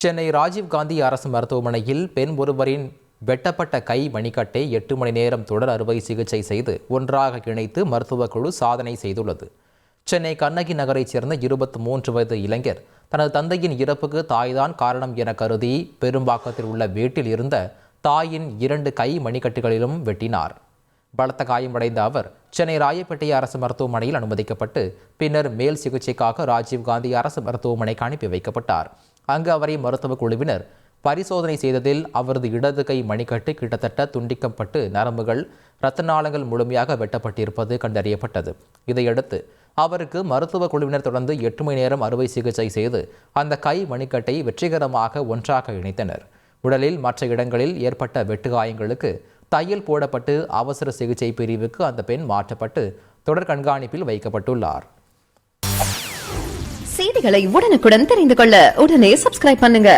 சென்னை ராஜீவ்காந்தி அரசு மருத்துவமனையில் பெண் ஒருவரின் வெட்டப்பட்ட கை மணிக்கட்டை எட்டு மணி நேரம் தொடர் அறுவை சிகிச்சை செய்து ஒன்றாக இணைத்து மருத்துவக் குழு சாதனை செய்துள்ளது. சென்னை கண்ணகி நகரைச் சேர்ந்த இருபத்தி மூன்று வயது இளைஞர் தனது தந்தையின் இறப்புக்கு தாய்தான் காரணம் என கருதி பெரும்பாக்கத்தில் உள்ள வீட்டில் இருந்த தாயின் இரண்டு கை மணிக்கட்டுகளிலும் வெட்டினார். பலத்த காயமடைந்த அவர் சென்னை ராயப்பேட்டை அரசு மருத்துவமனையில் அனுமதிக்கப்பட்டு பின்னர் மேல் சிகிச்சைக்காக ராஜீவ்காந்தி அரசு மருத்துவமனைக்கு அனுப்பி வைக்கப்பட்டார். அங்கு அவரை மருத்துவக் குழுவினர் பரிசோதனை செய்ததில் அவரது இடது கை மணிக்கட்டு கிட்டத்தட்ட துண்டிக்கப்பட்டு நரம்புகள் இரத்த நாளங்கள் முழுமையாக வெட்டப்பட்டிருப்பது கண்டறியப்பட்டது. இதையடுத்து அவருக்கு மருத்துவ குழுவினர் தொடர்ந்து எட்டு மணி நேரம் அறுவை சிகிச்சை செய்து அந்த கை மணிக்கட்டை வெற்றிகரமாக ஒன்றாக இணைத்தனர். உடலில் மற்ற இடங்களில் ஏற்பட்ட வெட்டுகாயங்களுக்கு தையல் போடப்பட்டு அவசர சிகிச்சை பிரிவுக்கு அந்த பெண் மாற்றப்பட்டு தொடர் கண்காணிப்பில் வைக்கப்பட்டுள்ளார். செய்திகளை உடனுக்குடன் தெரிந்து கொள்ள உடனே சப்ஸ்கிரைப் பண்ணுங்க.